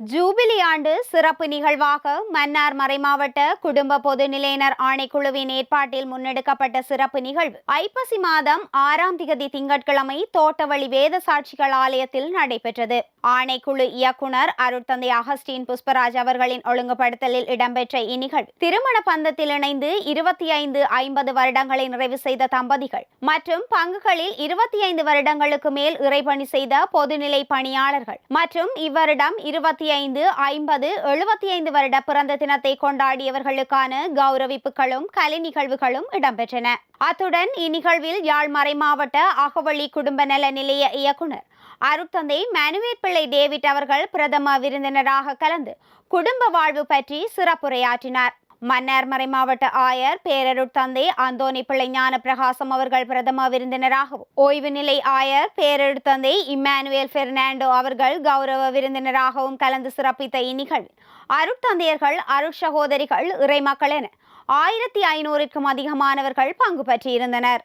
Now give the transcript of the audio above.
Jubilee ஆண்டு சிறப்பு நிகழ்வாக மன்னார் மறைமாவட்ட குடும்ப பொதுநிலையினர் ஆணைக்குழுவின் ஏற்பாட்டில் முன்னெடுக்கப்பட்ட சிறப்பு நிகழ்வு. ஐப்பசி மாதம் ஆறாம் திகதி திங்கட்கிழமை தோட்டவழி வேத சாட்சிகள் ஆலயத்தில் நடைபெற்றது. ஆணைக்குழு இயக்குனர் அருட்தந்தை அகஸ்டின் புஷ்பராஜ் அவர்களின் ஒழுங்குபடுத்தலில் இடம்பெற்ற இந்நிகழ்வு. திருமண பந்தத்தில் இணைந்து இருபத்தி ஐந்து ஐம்பது வருடங்களை நிறைவு செய்த தம்பதிகள் மற்றும் பங்குகளில் இருபத்தி ஐந்து வருடங்களுக்கு மேல் இறைபணி செய்த பொதுநிலை பணியாளர்கள் மற்றும் இவ்வருடம் இருபத்தி ஐந்து ஐம்பது எழுபத்தி ஐந்து வருட பிறந்த தினத்தை கொண்டாடியவர்களுக்கான கௌரவிப்புகளும் கலை நிகழ்வுகளும் இடம்பெற்றன. அத்துடன் இந்நிகழ்வில் யாழ் மறைமாவட்ட அகவழி குடும்ப நல நிலைய இயக்குனர் அருட்தந்தை மேனுவேல் பிள்ளை டேவிட் அவர்கள் பிரதம விருந்தினராக கலந்து குடும்ப வாழ்வு பற்றி சிறப்புரையாற்றினார். மன்னார்மறை மாவட்ட ஆயர் பேரருட்தந்தை அந்தோனி பிள்ளை ஞான பிரகாசம் அவர்கள் பிரதம விருந்தினராகவும். ஓய்வு நிலை ஆயர் பேரருட்தந்தை இம்மானுவேல் பெர்னாண்டோ அவர்கள் கௌரவ விருந்தினராகவும் கலந்து சிறப்பித்த இந்நிகழ்வில் அருட்தந்தையர்கள் அருட்சகோதரிகள் இறைமக்கள் என ஆயிரத்தி ஐநூறுக்கும் அதிகமானவர்கள் பங்கு பற்றியிருந்தனர்